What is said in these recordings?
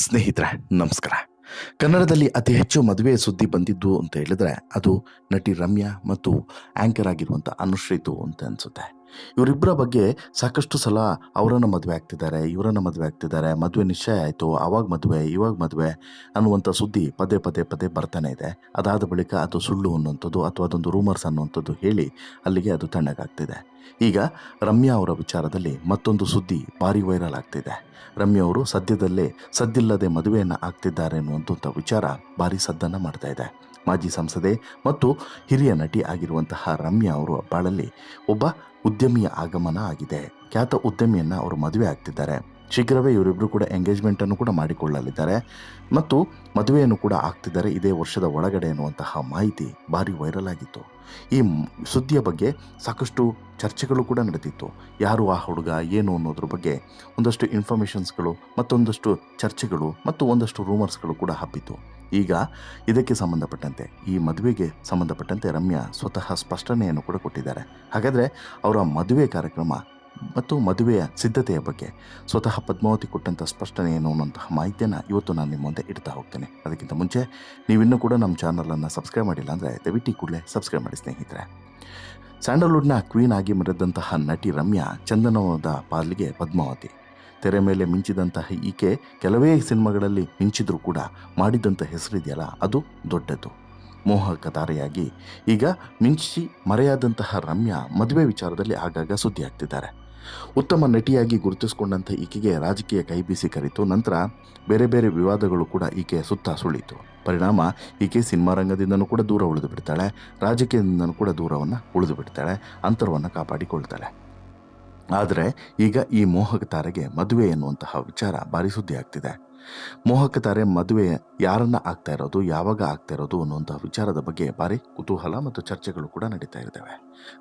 ಸ್ನೇಹಿತರೆ, ನಮಸ್ಕಾರ. ಕನ್ನಡದಲ್ಲಿ ಅತಿ ಹೆಚ್ಚು ಮದುವೆ ಸುದ್ದಿ ಬಂದಿದ್ದು ಅಂತ ಹೇಳಿದ್ರೆ ಅದು ನಟಿ ರಮ್ಯಾ ಮತ್ತು ಆಂಕರ್ ಆಗಿರುವಂಥ ಅನುಶ್ರೀತು ಅಂತ ಅನಿಸುತ್ತೆ. ಇವರಿಬ್ಬರ ಬಗ್ಗೆ ಸಾಕಷ್ಟು ಸಲ ಅವರನ್ನ ಮದುವೆ ಆಗ್ತಿದ್ದಾರೆ, ಇವರನ್ನ ಮದುವೆ ಆಗ್ತಿದ್ದಾರೆ. ಮದುವೆ ನಿಶ್ಚಯ ಆಯಿತು. ಆವಾಗ ಮದುವೆ, ಇವಾಗ ಮದುವೆ ಅನ್ನುವಂಥ ಸುದ್ದಿ ಪದೇ ಪದೇ ಪದೇ ಬರ್ತಾನೆ ಇದೆ. ಅದಾದ ಬಳಿಕ ಅದು ಸುಳ್ಳು ಅನ್ನುವಂಥದ್ದು ಅಥವಾ ಅದೊಂದು ರೂಮರ್ಸ್ ಅನ್ನುವಂಥದ್ದು ಹೇಳಿ ಅಲ್ಲಿಗೆ ಅದು ತಣ್ಣಗಾಗ್ತಿದೆ. ಈಗ ರಮ್ಯಾ ಅವರ ವಿಚಾರದಲ್ಲಿ ಮತ್ತೊಂದು ಸುದ್ದಿ ಭಾರಿ ವೈರಲ್ ಆಗ್ತಿದೆ. ರಮ್ಯಾ ಅವರು ಸದ್ಯದಲ್ಲೇ ಸದ್ದಿಲ್ಲದೆ ಮದುವೆಯನ್ನು ಆಗ್ತಿದ್ದಾರೆ ಅನ್ನುವಂಥ ವಿಚಾರ ಭಾರಿ ಸದ್ದನ್ನು ಮಾಡ್ತಾ ಇದೆ. ಮಾಜಿ ಸಂಸದೆ ಮತ್ತು ಹಿರಿಯ ನಟಿ ಆಗಿರುವಂತಹ ರಮ್ಯಾ ಅವರು ಬಾಳಲ್ಲಿ ಒಬ್ಬ ಉದ್ಯಮಿಯ ಆಗಮನ ಆಗಿದೆ. ಖ್ಯಾತ ಉದ್ಯಮಿಯನ್ನು ಅವರು ಮದುವೆ ಆಗ್ತಿದ್ದಾರೆ. ಶೀಘ್ರವೇ ಇವರಿಬ್ಬರು ಕೂಡ ಎಂಗೇಜ್ಮೆಂಟನ್ನು ಕೂಡ ಮಾಡಿಕೊಳ್ಳಲಿದ್ದಾರೆ. ಮತ್ತು ಮದುವೆಯನ್ನು ಕೂಡ ಆಗ್ತಿದ್ದಾರೆ. ಇದೇ ವರ್ಷದ ಒಳಗಡೆ ಎನ್ನುವಂತಹ ಮಾಹಿತಿ ಭಾರಿ ವೈರಲ್ ಆಗಿತ್ತು. ಈ ಸುದ್ದಿಯ ಬಗ್ಗೆ ಸಾಕಷ್ಟು ಚರ್ಚೆಗಳು ಕೂಡ ನಡೆದಿತ್ತು. ಯಾರು ಆ ಹುಡುಗ, ಏನು ಅನ್ನೋದ್ರ ಬಗ್ಗೆ ಒಂದಷ್ಟು ಇನ್ಫಾರ್ಮೇಷನ್ಸ್ಗಳು ಮತ್ತೊಂದಷ್ಟು ಚರ್ಚೆಗಳು ಮತ್ತು ಒಂದಷ್ಟು ರೂಮರ್ಸ್ಗಳು ಕೂಡ ಹಬ್ಬಿತು ಈಗ ಇದಕ್ಕೆ ಸಂಬಂಧಪಟ್ಟಂತೆ, ಈ ಮದುವೆಗೆ ಸಂಬಂಧಪಟ್ಟಂತೆ ರಮ್ಯಾ ಸ್ವತಃ ಸ್ಪಷ್ಟನೆಯನ್ನು ಕೂಡ ಕೊಟ್ಟಿದ್ದಾರೆ. ಹಾಗಾದರೆ ಅವರ ಮದುವೆ ಕಾರ್ಯಕ್ರಮ ಮತ್ತು ಮದುವೆಯ ಸಿದ್ಧತೆಯ ಬಗ್ಗೆ ಸ್ವತಃ ಪದ್ಮಾವತಿ ಕೊಟ್ಟಂಥ ಸ್ಪಷ್ಟನೆ ಏನು ಅನ್ನುವಂತಹ ಮಾಹಿತಿಯನ್ನು ಇವತ್ತು ನಾನು ನಿಮ್ಮ ಮುಂದೆ ಇಡ್ತಾ ಹೋಗ್ತೇನೆ. ಅದಕ್ಕಿಂತ ಮುಂಚೆ ನೀವಿನ್ನೂ ಕೂಡ ನಮ್ಮ ಚಾನಲನ್ನು ಸಬ್ಸ್ಕ್ರೈಬ್ ಮಾಡಿಲ್ಲ ಅಂದರೆ ದಯವಿಟ್ಟು ಕೂಡಲೇ ಸಬ್ಸ್ಕ್ರೈಬ್ ಮಾಡಿ ಸ್ನೇಹಿತರೆ. ಸ್ಯಾಂಡಲ್ವುಡ್ನ ಕ್ವೀನ್ ಆಗಿ ಮರೆದಂತಹ ನಟಿ ರಮ್ಯಾ ಚಂದನವಾದ ಪಾಲಿಗೆ ಪದ್ಮಾವತಿ. ತೆರೆ ಮೇಲೆ ಮಿಂಚಿದಂತಹ ಈಕೆ ಕೆಲವೇ ಸಿನಿಮಾಗಳಲ್ಲಿ ಮಿಂಚಿದ್ರೂ ಕೂಡ ಮಾಡಿದಂಥ ಹೆಸರಿದೆಯಲ್ಲ, ಅದು ದೊಡ್ಡದು. ಮೋಹಕ ತಾರೆಯಾಗಿ ಈಗ ಮಿಂಚಿ ಮರೆಯಾದಂತಹ ರಮ್ಯಾ ಮದುವೆ ವಿಚಾರದಲ್ಲಿ ಆಗಾಗ ಸುದ್ದಿ ಆಗ್ತಿದ್ದಾರೆ ಉತ್ತಮ ನಟಿಯಾಗಿ ಗುರುತಿಸಿಕೊಂಡಂಥ ಈಕೆಗೆ ರಾಜಕೀಯ ಕೈಬೀಸಿ ಕರಿತು, ನಂತರ ಬೇರೆ ಬೇರೆ ವಿವಾದಗಳು ಕೂಡ ಈಕೆಯ ಸುತ್ತ ಸುಳಿತು ಪರಿಣಾಮ, ಈಕೆ ಸಿನಿಮಾ ರಂಗದಿಂದನೂ ಕೂಡ ದೂರ ಉಳಿದು ಬಿಡ್ತಾಳೆ, ರಾಜಕೀಯದಿಂದನೂ ಕೂಡ ದೂರವನ್ನು ಉಳಿದು ಬಿಡ್ತಾಳೆ, ಅಂತರವನ್ನು ಕಾಪಾಡಿಕೊಳ್ತಾಳೆ. ಆದರೆ ಈಗ ಈ ಮೋಹಕ ತಾರೆಗೆ ಮದುವೆ ಎನ್ನುವಂತಹ ವಿಚಾರ ಭಾರಿ ಸುದ್ದಿ ಆಗ್ತಿದೆ. ಮೋಹಕ ತಾರೆ ಮದುವೆ ಯಾರನ್ನ ಆಗ್ತಾ ಇರೋದು, ಯಾವಾಗ ಆಗ್ತಾ ಇರೋದು ಅನ್ನುವಂತಹ ವಿಚಾರದ ಬಗ್ಗೆ ಭಾರಿ ಕುತೂಹಲ ಮತ್ತು ಚರ್ಚೆಗಳು ಕೂಡ ನಡೀತಾ ಇದ್ದಾವೆ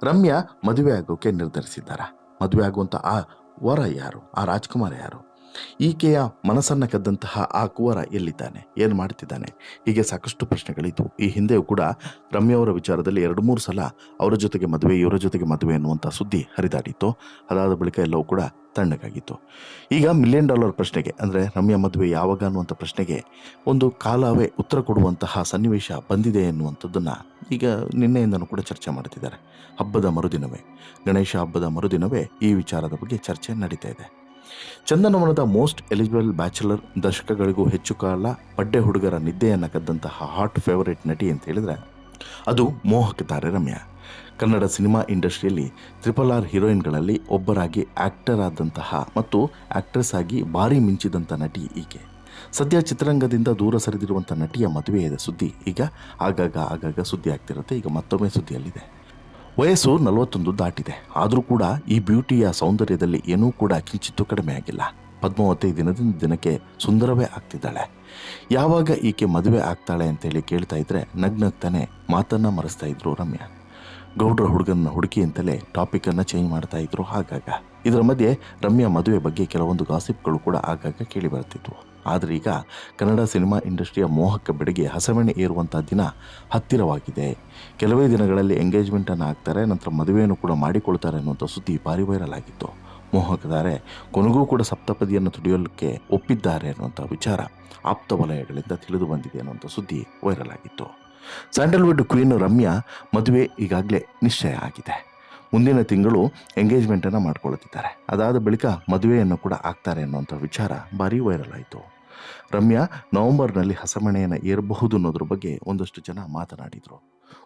ರಮ್ಯಾ ಮದುವೆ ಆಗೋಕೆ ನಿರ್ಧರಿಸಿದ್ದಾರ? ಮದುವೆ ಆಗುವಂಥ ಆ ವರ ಯಾರು? ಆ ರಾಜ್ಕುಮಾರ ಯಾರು? ಈಕೆಯ ಮನಸ್ಸನ್ನು ಕದ್ದಂತಹ ಆ ಕುವರ ಎಲ್ಲಿದ್ದಾನೆ? ಏನು ಮಾಡ್ತಿದ್ದಾನೆ? ಹೀಗೆ ಸಾಕಷ್ಟು ಪ್ರಶ್ನೆಗಳಿದ್ವು. ಈ ಹಿಂದೆಯೂ ಕೂಡ ರಮ್ಯಾವರ ವಿಚಾರದಲ್ಲಿ ಎರಡು ಮೂರು ಸಲ ಅವರ ಜೊತೆಗೆ ಮದುವೆ, ಇವರ ಜೊತೆಗೆ ಮದುವೆ ಅನ್ನುವಂಥ ಸುದ್ದಿ ಹರಿದಾಡಿತ್ತು. ಅದಾದ ಬಳಿಕ ಎಲ್ಲವೂ ಕೂಡ ತಣ್ಣಗಾಗಿತ್ತು. ಈಗ ಮಿಲಿಯನ್ ಡಾಲರ್ ಪ್ರಶ್ನೆಗೆ, ಅಂದರೆ ರಮ್ಯಾ ಮದುವೆ ಯಾವಾಗ ಅನ್ನುವಂಥ ಪ್ರಶ್ನೆಗೆ ಒಂದು ಕಾಲವೇ ಉತ್ತರ ಕೊಡುವಂತಹ ಸನ್ನಿವೇಶ ಬಂದಿದೆ ಎನ್ನುವಂಥದ್ದನ್ನು ಈಗ ನಿನ್ನೆಯಿಂದನೂ ಕೂಡ ಚರ್ಚೆ ಮಾಡ್ತಿದ್ದಾರೆ. ಹಬ್ಬದ ಮರುದಿನವೇ. ಗಣೇಶ ಹಬ್ಬದ ಮರುದಿನವೇ ಈ ವಿಚಾರದ ಬಗ್ಗೆ ಚರ್ಚೆ ನಡೀತಾ ಇದೆ. ಚಂದನವನದ ಮೋಸ್ಟ್ ಎಲಿಜಿಬಲ್ ಬ್ಯಾಚುಲರ್ ದಶಕಗಳಿಗೂ ಹೆಚ್ಚು ಕಾಲ ಪಡ್ಡೆ ಹುಡುಗರ ನಿದ್ದೆಯನ್ನು ಕದ್ದಂತಹ ಹಾಟ್ ಫೇವರೇಟ್ ನಟಿ ಅಂತ ಹೇಳಿದ್ರೆ ಅದು ಮೋಹಕ ತಾರೆ ರಮ್ಯಾ. ಕನ್ನಡ ಸಿನಿಮಾ ಇಂಡಸ್ಟ್ರಿಯಲ್ಲಿ ತ್ರಿಪಲ್ ಆರ್ ಹೀರೋಯಿನ್ಗಳಲ್ಲಿ ಒಬ್ಬರಾಗಿ ಆ್ಯಕ್ಟರ್ ಆದಂತಹ ಮತ್ತು ಆ್ಯಕ್ಟ್ರೆಸ್ ಆಗಿ ಭಾರಿ ಮಿಂಚಿದಂಥ ನಟಿ ಈಕೆ. ಸದ್ಯ ಚಿತ್ರರಂಗದಿಂದ ದೂರ ಸರಿದಿರುವಂಥ ನಟಿಯ ಮದುವೆಯ ಸುದ್ದಿ ಈಗ ಆಗಾಗ ಆಗಾಗ ಸುದ್ದಿ ಆಗ್ತಿರುತ್ತೆ ಈಗ ಮತ್ತೊಮ್ಮೆ ಸುದ್ದಿಯಲ್ಲಿದೆ. ವಯಸ್ಸು ನಲವತ್ತೊಂದು ದಾಟಿದೆ. ಆದರೂ ಕೂಡ ಈ ಬ್ಯೂಟಿಯ ಸೌಂದರ್ಯದಲ್ಲಿ ಏನೂ ಕೂಡ ಕಿಂಚಿತ್ತು ಕಡಿಮೆ ಆಗಿಲ್ಲ. ಪದ್ಮಾವತಿ ದಿನದಿಂದ ದಿನಕ್ಕೆ ಸುಂದರವೇ ಆಗ್ತಿದ್ದಾಳೆ. ಯಾವಾಗ ಈಕೆ ಮದುವೆ ಆಗ್ತಾಳೆ ಅಂತೇಳಿ ಕೇಳ್ತಾ ಇದ್ರೆ ನಗ್ನಗ್ತಾನೆ ಮಾತನ್ನ ಮರೆಸ್ತಾ ಇದ್ರು ರಮ್ಯಾ. ಗೌಡ್ರ ಹುಡುಗನ ಹುಡುಕಿ ಅಂತಲೇ ಟಾಪಿಕನ್ನು ಚೇಂಜ್ ಮಾಡ್ತಾ ಇದ್ರು ಆಗಾಗ ಇದರ ಮಧ್ಯೆ ರಮ್ಯಾ ಮದುವೆ ಬಗ್ಗೆ ಕೆಲವೊಂದು ಗಾಸಿಪ್ಗಳು ಕೂಡ ಆಗಾಗ ಕೇಳಿ ಬರ್ತಿದ್ವು ಆದರೆ ಈಗ ಕನ್ನಡ ಸಿನಿಮಾ ಇಂಡಸ್ಟ್ರಿಯ ಮೋಹಕ ಬೆಡಗಿ ಹಸವಣೆ ಏರುವಂಥ ದಿನ ಹತ್ತಿರವಾಗಿದೆ. ಕೆಲವೇ ದಿನಗಳಲ್ಲಿ ಎಂಗೇಜ್ಮೆಂಟನ್ನು ಆಗ್ತಾರೆ ನಂತರ ಮದುವೆಯನ್ನು ಕೂಡ ಮಾಡಿಕೊಳ್ತಾರೆ ಅನ್ನುವಂಥ ಸುದ್ದಿ ಭಾರಿ ವೈರಲ್ ಆಗಿತ್ತು. ಮೋಹಕದಾರೆ ಕೊನೆಗೂ ಕೂಡ ಸಪ್ತಪದಿಯನ್ನು ತುಡಿಯೋಲಿಕ್ಕೆ ಒಪ್ಪಿದ್ದಾರೆ ಅನ್ನುವಂಥ ವಿಚಾರ ಆಪ್ತ ವಲಯಗಳಿಂದ ತಿಳಿದು ಬಂದಿದೆ ಅನ್ನುವಂಥ ಸುದ್ದಿ ವೈರಲ್ ಆಗಿತ್ತು. ಸ್ಯಾಂಡಲ್ವುಡ್ ಕ್ವೀನ್ ರಮ್ಯಾ ಮದುವೆ ಈಗಾಗಲೇ ನಿಶ್ಚಯ ಆಗಿದೆ. ಮುಂದಿನ ತಿಂಗಳು ಎಂಗೇಜ್ಮೆಂಟನ್ನು ಮಾಡ್ಕೊಳ್ತಿದ್ದಾರೆ. ಅದಾದ ಬಳಿಕ ಮದುವೆಯನ್ನು ಕೂಡ ಆಗ್ತಾರೆ ಅನ್ನುವಂಥ ವಿಚಾರ ಭಾರಿ ವೈರಲ್ ಆಯಿತು. ರಮ್ಯಾ ನವೆಂಬರ್ನಲ್ಲಿ ಹಸಮಣೆಯನ್ನು ಏರಬಹುದು ಅನ್ನೋದ್ರ ಬಗ್ಗೆ ಒಂದಷ್ಟು ಜನ ಮಾತನಾಡಿದರು.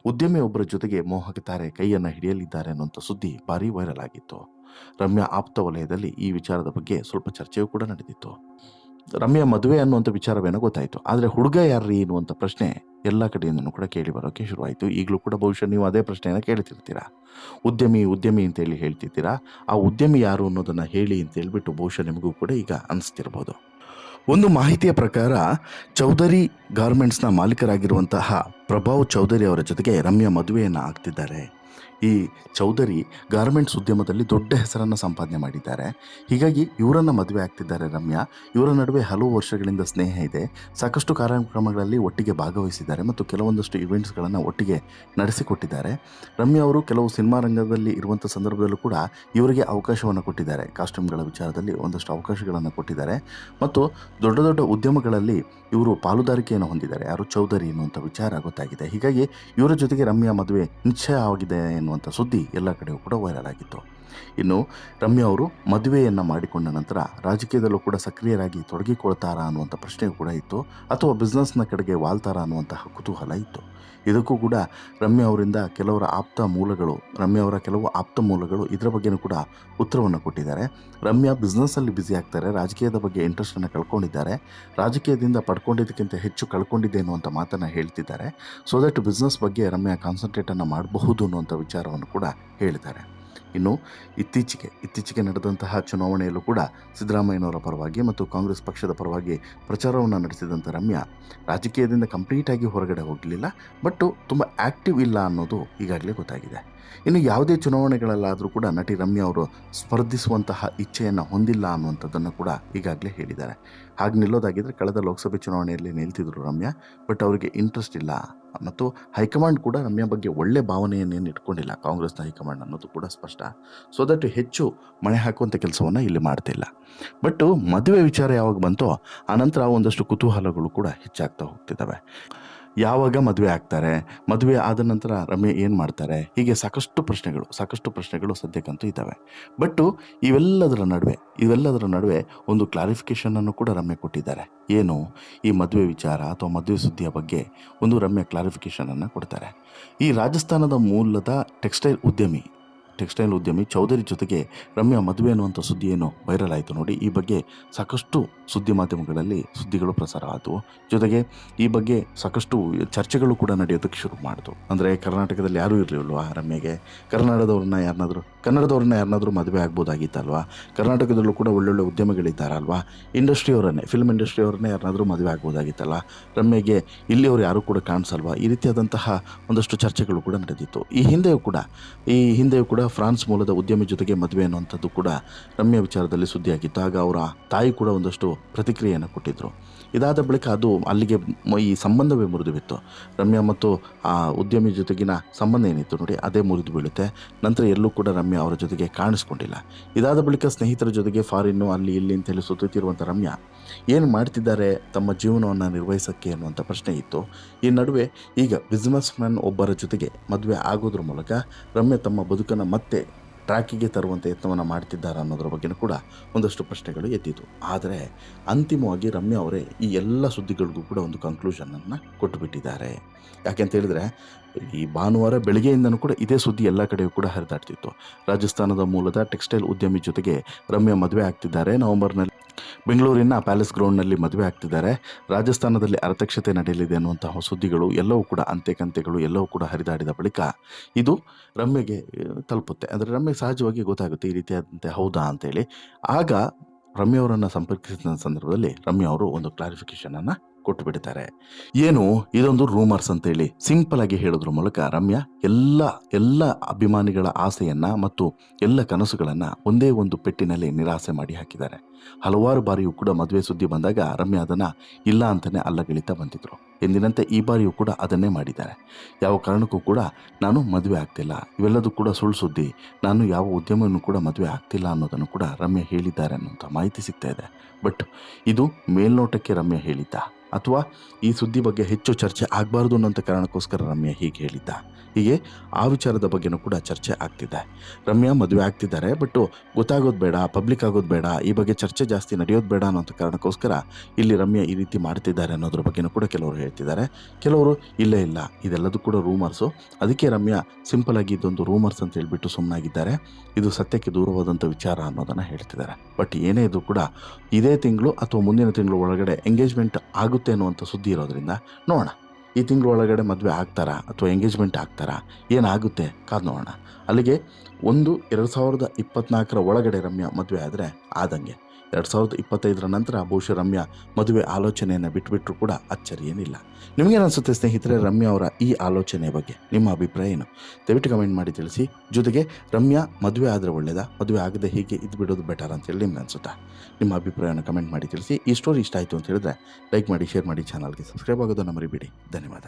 ಉದ್ಯಮಿ ಒಬ್ಬರ ಜೊತೆಗೆ ಮೋಹಕ ತಾರೆ ಕೈಯನ್ನು ಹಿಡಿಯಲಿದ್ದಾರೆ ಅನ್ನುವಂಥ ಸುದ್ದಿ ಭಾರಿ ವೈರಲ್ ಆಗಿತ್ತು. ರಮ್ಯಾ ಆಪ್ತ ವಲಯದಲ್ಲಿ ಈ ವಿಚಾರದ ಬಗ್ಗೆ ಸ್ವಲ್ಪ ಚರ್ಚೆಯೂ ಕೂಡ ನಡೆದಿತ್ತು. ರಮ್ಯಾ ಮದುವೆ ಅನ್ನುವಂಥ ವಿಚಾರವೇನೋ ಗೊತ್ತಾಯಿತು. ಆದರೆ ಹುಡುಗ ಯಾರ್ರೀ ಎನ್ನುವಂಥ ಪ್ರಶ್ನೆ ಎಲ್ಲ ಕಡೆಯಿಂದನೂ ಕೂಡ ಕೇಳಿ ಬರೋಕ್ಕೆ ಶುರುವಾಯಿತು. ಈಗಲೂ ಕೂಡ ಬಹುಶಃ ನೀವು ಅದೇ ಪ್ರಶ್ನೆಯನ್ನು ಕೇಳ್ತಿರ್ತೀರಾ? ಉದ್ಯಮಿ ಉದ್ಯಮಿ ಅಂತೇಳಿ ಹೇಳ್ತಿರ್ತೀರಾ ಆ ಉದ್ಯಮಿ ಯಾರು ಅನ್ನೋದನ್ನು ಹೇಳಿ ಅಂತ ಹೇಳ್ಬಿಟ್ಟು ಬಹುಶಃ ನಿಮಗೂ ಕೂಡ ಈಗ ಅನಿಸ್ತಿರ್ಬೋದು. ಒಂದು ಮಾಹಿತಿಯ ಪ್ರಕಾರ ಚೌಧರಿ ಗಾರ್ಮೆಂಟ್ಸ್ನ ಮಾಲೀಕರಾಗಿರುವಂತಹ ಪ್ರಭಾವ್ ಚೌಧರಿ ಅವರ ಜೊತೆಗೆ ರಮ್ಯಾ ಮದುವೆಯನ್ನು ಆಗ್ತಿದ್ದಾರೆ. ಈ ಚೌಧರಿ ಗಾರ್ಮೆಂಟ್ಸ್ ಉದ್ಯಮದಲ್ಲಿ ದೊಡ್ಡ ಹೆಸರನ್ನು ಸಂಪಾದನೆ ಮಾಡಿದ್ದಾರೆ. ಹೀಗಾಗಿ ಇವರನ್ನು ಮದುವೆ ಆಗ್ತಿದ್ದಾರೆ ರಮ್ಯಾ. ಇವರ ನಡುವೆ ಹಲವು ವರ್ಷಗಳಿಂದ ಸ್ನೇಹ ಇದೆ. ಸಾಕಷ್ಟು ಕಾರ್ಯಕ್ರಮಗಳಲ್ಲಿ ಒಟ್ಟಿಗೆ ಭಾಗವಹಿಸಿದ್ದಾರೆ ಮತ್ತು ಕೆಲವೊಂದಷ್ಟು ಇವೆಂಟ್ಸ್ಗಳನ್ನು ಒಟ್ಟಿಗೆ ನಡೆಸಿಕೊಟ್ಟಿದ್ದಾರೆ. ರಮ್ಯಾ ಅವರು ಕೆಲವು ಸಿನಿಮಾ ರಂಗದಲ್ಲಿ ಇರುವಂಥ ಸಂದರ್ಭದಲ್ಲೂ ಕೂಡ ಇವರಿಗೆ ಅವಕಾಶವನ್ನು ಕೊಟ್ಟಿದ್ದಾರೆ. ಕಾಸ್ಟ್ಯೂಮ್ಗಳ ವಿಚಾರದಲ್ಲಿ ಒಂದಷ್ಟು ಅವಕಾಶಗಳನ್ನು ಕೊಟ್ಟಿದ್ದಾರೆ. ಮತ್ತು ದೊಡ್ಡ ದೊಡ್ಡ ಉದ್ಯಮಗಳಲ್ಲಿ ಇವರು ಪಾಲುದಾರಿಕೆಯನ್ನು ಹೊಂದಿದ್ದಾರೆ. ಯಾರು ಚೌಧರಿ ಎನ್ನುವಂಥ ವಿಚಾರ ಗೊತ್ತಾಗಿದೆ. ಹೀಗಾಗಿ ಇವರ ಜೊತೆಗೆ ರಮ್ಯಾ ಮದುವೆ ನಿಶ್ಚಯ ಆಗಿದೆ ಎನ್ನುವಂಥ ಸುದ್ದಿ ಎಲ್ಲ ಕಡೆಯೂ ಕೂಡ ವೈರಲ್ ಆಗಿತ್ತು. ಇನ್ನು ರಮ್ಯಾ ಅವರು ಮದುವೆಯನ್ನು ಮಾಡಿಕೊಂಡ ನಂತರ ರಾಜಕೀಯದಲ್ಲೂ ಕೂಡ ಸಕ್ರಿಯರಾಗಿ ತೊಡಗಿಕೊಳ್ತಾರಾ ಅನ್ನುವಂಥ ಪ್ರಶ್ನೆ ಕೂಡ ಇತ್ತು. ಅಥವಾ ಬಿಸ್ನೆಸ್ನ ಕಡೆಗೆ ವಾಲ್ತಾರಾ ಅನ್ನುವಂತಹ ಕುತೂಹಲ ಇತ್ತು. ಇದಕ್ಕೂ ಕೂಡ ರಮ್ಯಾ ಅವರಿಂದ ಕೆಲವರ ಆಪ್ತ ಮೂಲಗಳು, ರಮ್ಯಾ ಅವರ ಕೆಲವು ಆಪ್ತ ಮೂಲಗಳು ಇದರ ಬಗ್ಗೆನೂ ಕೂಡ ಉತ್ತರವನ್ನು ಕೊಟ್ಟಿದ್ದಾರೆ. ರಮ್ಯಾ ಬಿಸ್ನೆಸ್ಸಲ್ಲಿ ಬ್ಯುಸಿ ಆಗ್ತಾರೆ, ರಾಜಕೀಯದ ಬಗ್ಗೆ ಇಂಟ್ರೆಸ್ಟನ್ನು ಕಳ್ಕೊಂಡಿದ್ದಾರೆ, ರಾಜಕೀಯದಿಂದ ಪಡ್ಕೊಂಡಿದ್ದಕ್ಕಿಂತ ಹೆಚ್ಚು ಕಳ್ಕೊಂಡಿದೆ ಅನ್ನುವಂಥ ಮಾತನ್ನು ಹೇಳ್ತಿದ್ದಾರೆ. ಸೊ ದಟ್ ಬಿಸ್ನೆಸ್ ಬಗ್ಗೆ ರಮ್ಯಾ ಕಾನ್ಸಂಟ್ರೇಟನ್ನು ಮಾಡಬಹುದು ಅನ್ನುವಂಥ ವಿಚಾರವನ್ನು ಕೂಡ ಹೇಳಿದ್ದಾರೆ. ಇನ್ನು ಇತ್ತೀಚೆಗೆ ಇತ್ತೀಚೆಗೆ ನಡೆದಂತಹ ಚುನಾವಣೆಯಲ್ಲೂ ಕೂಡ ಸಿದ್ದರಾಮಯ್ಯನವರ ಪರವಾಗಿ ಮತ್ತು ಕಾಂಗ್ರೆಸ್ ಪಕ್ಷದ ಪರವಾಗಿ ಪ್ರಚಾರವನ್ನು ನಡೆಸಿದಂಥ ರಮ್ಯಾ ರಾಜಕೀಯದಿಂದ ಕಂಪ್ಲೀಟಾಗಿ ಹೊರಗಡೆ ಹೋಗಲಿಲ್ಲ ಬಟ್ಟು ತುಂಬ ಆ್ಯಕ್ಟಿವ್ ಇಲ್ಲ ಅನ್ನೋದು ಈಗಾಗಲೇ ಗೊತ್ತಾಗಿದೆ. ಇನ್ನು ಯಾವುದೇ ಚುನಾವಣೆಗಳಲ್ಲಾದರೂ ಕೂಡ ನಟಿ ರಮ್ಯಾ ಅವರು ಸ್ಪರ್ಧಿಸುವಂತಹ ಇಚ್ಛೆಯನ್ನು ಹೊಂದಿಲ್ಲ ಅನ್ನುವಂಥದ್ದನ್ನು ಕೂಡ ಈಗಾಗಲೇ ಹೇಳಿದ್ದಾರೆ. ಹಾಗೆ ನಿಲ್ಲೋದಾಗಿದ್ದರೆ ಕಳೆದ ಲೋಕಸಭೆ ಚುನಾವಣೆಯಲ್ಲಿ ನಿಲ್ತಿದ್ರು ರಮ್ಯಾ ಬಟ್ ಅವರಿಗೆ ಇಂಟ್ರೆಸ್ಟ್ ಇಲ್ಲ. ಮತ್ತು ಹೈಕಮಾಂಡ್ ಕೂಡ ರಮ್ಯಾ ಬಗ್ಗೆ ಒಳ್ಳೆ ಭಾವನೆಯನ್ನೇನು ಇಟ್ಕೊಂಡಿಲ್ಲ ಕಾಂಗ್ರೆಸ್ನ ಹೈಕಮಾಂಡ್ ಅನ್ನೋದು ಕೂಡ ಸ್ಪಷ್ಟ ಸೊ ದಟ್ ಹೆಚ್ಚು ಮಳೆ ಹಾಕುವಂಥ ಕೆಲಸವನ್ನು ಇಲ್ಲಿ ಮಾಡ್ತಿಲ್ಲ ಬಟ್ ಮದುವೆ ವಿಚಾರ ಯಾವಾಗ ಬಂತೋ, ಆನಂತರ ಒಂದಷ್ಟು ಕುತೂಹಲಗಳು ಕೂಡ ಹೆಚ್ಚಾಗ್ತಾ ಹೋಗ್ತಿದ್ದಾವೆ ಯಾವಾಗ ಮದುವೆ ಆಗ್ತಾರೆ, ಮದುವೆ ಆದ ನಂತರ ರಮ್ಯ ಏನು ಮಾಡ್ತಾರೆ, ಹೀಗೆ ಸಾಕಷ್ಟು ಪ್ರಶ್ನೆಗಳು ಸಾಕಷ್ಟು ಪ್ರಶ್ನೆಗಳು ಸದ್ಯಕ್ಕಂತೂ ಇದ್ದಾವೆ ಬಟ್ಟು ಇವೆಲ್ಲದರ ನಡುವೆ ಇವೆಲ್ಲದರ ನಡುವೆ ಒಂದು ಕ್ಲಾರಿಫಿಕೇಷನನ್ನು ಕೂಡ ರಮ್ಯ ಕೊಟ್ಟಿದ್ದಾರೆ. ಏನು? ಈ ಮದುವೆ ವಿಚಾರ ಅಥವಾ ಮದುವೆ ಸುದ್ದಿಯ ಬಗ್ಗೆ ಒಂದು ರಮ್ಯ ಕ್ಲಾರಿಫಿಕೇಷನನ್ನು ಕೊಡ್ತಾರೆ. ಈ ರಾಜಸ್ಥಾನದ ಮೂಲದ ಟೆಕ್ಸ್ಟೈಲ್ ಉದ್ಯಮಿ ಟೆಕ್ಸ್ಟೈಲ್ ಉದ್ಯಮಿ ಚೌಧರಿ ಜೊತೆಗೆ ರಮ್ಯಾ ಮದುವೆ ಅನ್ನುವಂಥ ಸುದ್ದಿ ಏನು ವೈರಲ್ ಆಯಿತು ನೋಡಿ. ಈ ಬಗ್ಗೆ ಸಾಕಷ್ಟು ಸುದ್ದಿ ಮಾಧ್ಯಮಗಳಲ್ಲಿ ಸುದ್ದಿಗಳು ಪ್ರಸಾರ ಆದವು. ಜೊತೆಗೆ ಈ ಬಗ್ಗೆ ಸಾಕಷ್ಟು ಚರ್ಚೆಗಳು ಕೂಡ ನಡೆಯೋದಕ್ಕೆ ಶುರು ಮಾಡಿತು ಅಂದರೆ ಕರ್ನಾಟಕದಲ್ಲಿ ಯಾರೂ ಇರಲಿಲ್ವಾ ರಮ್ಯಗೆ? ಕನ್ನಡದವ್ರನ್ನ ಯಾರನ್ನಾದರೂ ಕನ್ನಡದವ್ರನ್ನ ಯಾರನ್ನಾದರೂ ಮದುವೆ ಆಗ್ಬೋದಾಗಿತ್ತಲ್ವಾ? ಕರ್ನಾಟಕದಲ್ಲೂ ಕೂಡ ಒಳ್ಳೊಳ್ಳೆ ಉದ್ಯಮಿಗಳಿದ್ದಾರಲ್ವಾ? ಇಂಡಸ್ಟ್ರಿಯವರನ್ನೇ ಫಿಲ್ಮ್ ಇಂಡಸ್ಟ್ರಿಯವರನ್ನೇ ಯಾರನ್ನಾದರೂ ಮದುವೆ ಆಗ್ಬೋದಾಗಿತ್ತಲ್ಲ? ರಮ್ಯಗೆ ಇಲ್ಲಿಯವರು ಯಾರೂ ಕೂಡ ಕಾಣಿಸಲ್ವಾ? ಈ ರೀತಿಯಾದಂತಹ ಒಂದಷ್ಟು ಚರ್ಚೆಗಳು ಕೂಡ ನಡೆದಿತ್ತು. ಈ ಹಿಂದೆಯೂ ಕೂಡ, ಈ ಹಿಂದೆಯೂ ಕೂಡ ಫ್ರಾನ್ಸ್ ಮೂಲದ ಉದ್ಯಮಿ ಜೊತೆಗೆ ಮದುವೆ ಅನ್ನುವಂಥದ್ದು ಕೂಡ ರಮ್ಯ ವಿಚಾರದಲ್ಲಿ ಸುದ್ದಿಯಾಗಿತ್ತು. ಆಗ ಅವರ ತಾಯಿ ಕೂಡ ಒಂದಷ್ಟು ಪ್ರತಿಕ್ರಿಯೆಯನ್ನು ಕೊಟ್ಟಿದ್ದರು ಇದಾದ ಬಳಿಕ ಅದು ಅಲ್ಲಿಗೆ ಈ ಸಂಬಂಧವೇ ಮುರಿದು ಬಿತ್ತು. ರಮ್ಯಾ ಮತ್ತು ಆ ಉದ್ಯಮಿ ಜೊತೆಗಿನ ಸಂಬಂಧ ಏನಿತ್ತು ನೋಡಿ, ಅದೇ ಮುರಿದು ಬೀಳುತ್ತೆ. ನಂತರ ಎಲ್ಲೂ ಕೂಡ ರಮ್ಯಾ ಅವರ ಜೊತೆಗೆ ಕಾಣಿಸ್ಕೊಂಡಿಲ್ಲ. ಇದಾದ ಬಳಿಕ ಸ್ನೇಹಿತರ ಜೊತೆಗೆ ಫಾರಿನ್ನು ಅಲ್ಲಿ ಇಲ್ಲಿ ಅಂತೇಳಿ ಸುತ್ತುತ್ತಿರುವಂಥ ರಮ್ಯಾ, ಏನು ಮಾಡ್ತಿದ್ದಾರೆ ತಮ್ಮ ಜೀವನವನ್ನು ನಿರ್ವಹಿಸೋಕ್ಕೆ? ಅನ್ನುವಂಥ ಪ್ರಶ್ನೆ ಇತ್ತು. ಈ ನಡುವೆ ಈಗ ಬಿಸ್ನೆಸ್ ಮ್ಯಾನ್ ಒಬ್ಬರ ಜೊತೆಗೆ ಮದುವೆ ಆಗೋದ್ರ ಮೂಲಕ ರಮ್ಯಾ ತಮ್ಮ ಬದುಕನ್ನು ಮತ್ತೆ ಟ್ರ್ಯಾಕಿಗೆ ತರುವಂಥ ಯತ್ನವನ್ನು ಮಾಡ್ತಿದ್ದಾರೆ ಅನ್ನೋದ್ರ ಬಗ್ಗೆನೂ ಕೂಡ ಒಂದಷ್ಟು ಪ್ರಶ್ನೆಗಳು ಎದ್ದಿತು ಆದರೆ ಅಂತಿಮವಾಗಿ ರಮ್ಯಾ ಅವರೇ ಈ ಎಲ್ಲ ಸುದ್ದಿಗಳಿಗೂ ಕೂಡ ಒಂದು ಕನ್ಕ್ಲೂಷನನ್ನು ಕೊಟ್ಟುಬಿಟ್ಟಿದ್ದಾರೆ ಯಾಕೆಂತ ಹೇಳಿದ್ರೆ, ಈ ಭಾನುವಾರ ಬೆಳಗ್ಗೆಯಿಂದನೂ ಕೂಡ ಇದೇ ಸುದ್ದಿ ಎಲ್ಲ ಕಡೆಯೂ ಕೂಡ ಹರಿದಾಡ್ತಿತ್ತು. ರಾಜಸ್ಥಾನದ ಮೂಲದ ಟೆಕ್ಸ್ಟೈಲ್ ಉದ್ಯಮಿ ಜೊತೆಗೆ ರಮ್ಯಾ ಮದುವೆ ಆಗ್ತಿದ್ದಾರೆ. ನವೆಂಬರ್ನಲ್ಲಿ ಬೆಂಗಳೂರಿನ ಪ್ಯಾಲೇಸ್ ಗ್ರೌಂಡ್ನಲ್ಲಿ ಮದುವೆ ಆಗ್ತಿದ್ದಾರೆ. ರಾಜಸ್ಥಾನದಲ್ಲಿ ಅರತಕ್ಷತೆ ನಡೆಯಲಿದೆ ಅನ್ನುವಂತಹ ಸುದ್ದಿಗಳು ಎಲ್ಲವೂ ಕೂಡ ಅಂತೆ ಕಂತೆಗಳು ಎಲ್ಲವೂ ಕೂಡ ಹರಿದಾಡಿದ ಬಳಿಕ ಇದು ರಮ್ಯಗೆ ತಲುಪುತ್ತೆ. ಅಂದರೆ ರಮ್ಯಗೆ ಸಹಜವಾಗಿ ಗೊತ್ತಾಗುತ್ತೆ ಈ ರೀತಿಯಾದಂತೆ ಹೌದಾ ಅಂತೇಳಿ ಆಗ ರಮ್ಯ ಅವರನ್ನು ಸಂಪರ್ಕಿಸಿದ ಸಂದರ್ಭದಲ್ಲಿ ರಮ್ಯ ಅವರು ಒಂದು ಕ್ಲಾರಿಫಿಕೇಶನನ್ನು ಕೊಟ್ಟು ಬಿಡ್ತಾರೆ ಏನು, ಇದೊಂದು ರೂಮರ್ಸ್ ಅಂತ ಹೇಳಿ ಸಿಂಪಲ್ ಆಗಿ ಹೇಳೋದ್ರ ಮೂಲಕ ರಮ್ಯಾ ಎಲ್ಲ ಎಲ್ಲ ಅಭಿಮಾನಿಗಳ ಆಸೆಯನ್ನ ಮತ್ತು ಎಲ್ಲ ಕನಸುಗಳನ್ನ ಒಂದೇ ಒಂದು ಪೆಟ್ಟಿನಲ್ಲಿ ನಿರಾಸೆ ಮಾಡಿ ಹಾಕಿದ್ದಾರೆ. ಹಲವಾರು ಬಾರಿಯೂ ಕೂಡ ಮದುವೆ ಸುದ್ದಿ ಬಂದಾಗ ರಮ್ಯಾ ಅದನ್ನ ಇಲ್ಲ ಅಂತಾನೆ ಅಲ್ಲಗಳಿತಾ ಬಂದಿದ್ರು. ಎಂದಿನಂತೆ ಈ ಬಾರಿಯೂ ಕೂಡ ಅದನ್ನೇ ಮಾಡಿದ್ದಾರೆ. ಯಾವ ಕಾರಣಕ್ಕೂ ಕೂಡ ನಾನು ಮದುವೆ ಆಗ್ತಿಲ್ಲ. ಇವೆಲ್ಲದೂ ಕೂಡ ಸುಳ್ಳು ಸುದ್ದಿ. ನಾನು ಯಾವ ಉದ್ಯಮವನ್ನು ಕೂಡ ಮದುವೆ ಆಗ್ತಿಲ್ಲ ಅನ್ನೋದನ್ನು ಕೂಡ ರಮ್ಯಾ ಹೇಳಿದ್ದಾರೆ ಅನ್ನೋಂಥ ಮಾಹಿತಿ ಸಿಗ್ತಾ ಇದೆ. ಬಟ್ ಇದು ಮೇಲ್ನೋಟಕ್ಕೆ ರಮ್ಯಾ ಹೇಳಿದ್ದ. ಅಥವಾ ಈ ಸುದ್ದಿ ಬಗ್ಗೆ ಹೆಚ್ಚು ಚರ್ಚೆ ಆಗಬಾರ್ದು ಅನ್ನೋಂಥ ಕಾರಣಕ್ಕೋಸ್ಕರ ರಮ್ಯಾ ಹೀಗೆ ಹೇಳಿದ್ದ. ಹೀಗೆ ಆ ವಿಚಾರದ ಬಗ್ಗೆನೂ ಕೂಡ ಚರ್ಚೆ ಆಗ್ತಿದೆ. ರಮ್ಯಾ ಮದುವೆ ಆಗ್ತಿದ್ದಾರೆ ಬಟ್ ಗೊತ್ತಾಗೋದು ಬೇಡ ಪಬ್ಲಿಕ್ ಆಗೋದು ಬೇಡ, ಈ ಬಗ್ಗೆ ಚರ್ಚೆ ಜಾಸ್ತಿ ನಡೆಯೋದು ಬೇಡ ಅನ್ನೋಂಥ ಕಾರಣಕ್ಕೋಸ್ಕರ ಇಲ್ಲಿ ರಮ್ಯಾ ಈ ರೀತಿ ಮಾಡ್ತಿದ್ದಾರೆ ಅನ್ನೋದ್ರ ಬಗ್ಗೆನೂ ಕೂಡ ಕೆಲವರು ಹೇಳ್ತಿದ್ದಾರೆ. ಕೆಲವರು, ಇಲ್ಲೇ, ಇಲ್ಲ, ಇದೆಲ್ಲದೂ ಕೂಡ ರೂಮರ್ಸು ಅದಕ್ಕೆ ರಮ್ಯಾ ಸಿಂಪಲ್ ಆಗಿ ಇದೊಂದು ರೂಮರ್ಸ್ ಅಂತ ಹೇಳಿಬಿಟ್ಟು ಸುಮ್ಮನಾಗಿದ್ದಾರೆ ಇದು ಸತ್ಯಕ್ಕೆ ದೂರವಾದಂಥ ವಿಚಾರ ಅನ್ನೋದನ್ನು ಹೇಳ್ತಿದ್ದಾರೆ. ಬಟ್ ಏನೇ ಇದು ಕೂಡ ಇದೇ ತಿಂಗಳು ಅಥವಾ ಮುಂದಿನ ತಿಂಗಳು ಒಳಗಡೆ ಎಂಗೇಜ್ಮೆಂಟ್ ಆಗುತ್ತೆ ಅನ್ನುವಂಥ ಸುದ್ದಿ ಇರೋದ್ರಿಂದ ನೋಡೋಣ. ಈ ತಿಂಗಳ ಒಳಗಡೆ ಮದುವೆ ಆಗ್ತಾರಾ ಅಥವಾ ಎಂಗೇಜ್ಮೆಂಟ್ ಆಗ್ತಾರಾ? ಏನಾಗುತ್ತೆ? ಕಾದು ನೋಡೋಣ. ಅಲ್ಲಿಗೆ ಒಂದು, ಎರಡು ಸಾವಿರದ ಇಪ್ಪತ್ನಾಲ್ಕರ ಒಳಗಡೆ ರಮ್ಯಾ ಮದುವೆ ಆದರೆ ಆದಂಗೆ. ಎರಡು ಸಾವಿರದ ಇಪ್ಪತ್ತೈದರ ನಂತರ ಬಹುಶಃ ರಮ್ಯಾ ಮದುವೆ ಆಲೋಚನೆಯನ್ನು ಬಿಟ್ಬಿಟ್ರು ಕೂಡ ಅಚ್ಚರಿ ಏನಿಲ್ಲ. ನಿಮಗೇನು ಅನಿಸುತ್ತೆ ಸ್ನೇಹಿತರೆ ರಮ್ಯಾ ಅವರ ಈ ಆಲೋಚನೆ ಬಗ್ಗೆ? ನಿಮ್ಮ ಅಭಿಪ್ರಾಯ ಏನು? ದಯವಿಟ್ಟು ಕಮೆಂಟ್ ಮಾಡಿ ತಿಳಿಸಿ. ಜೊತೆಗೆ ರಮ್ಯಾ ಮದುವೆ ಆದರೆ ಒಳ್ಳೆಯದಾ ಮದುವೆ ಆಗದೆ ಹೀಗೆ ಇದು ಬಿಡೋದು ಬೆಟರ್ ಅಂತೇಳಿ ನಿಮ್ಗೆ ಅನಿಸುತ್ತಾ ನಿಮ್ಮ ಅಭಿಪ್ರಾಯವನ್ನು ಕಮೆಂಟ್ ಮಾಡಿ ತಿಳಿಸಿ. ಈ ಸ್ಟೋರಿ ಇಷ್ಟ ಆಯಿತು ಅಂತ ಹೇಳಿದ್ರೆ ಲೈಕ್ ಮಾಡಿ ಶೇರ್ ಮಾಡಿ ಚಾನಲ್ಗೆ ಸಬ್ಸ್ಕ್ರೈಬ್ ಆಗೋದನ್ನು ಮರಿಬೇಡಿ. ಧನ್ಯವಾದ.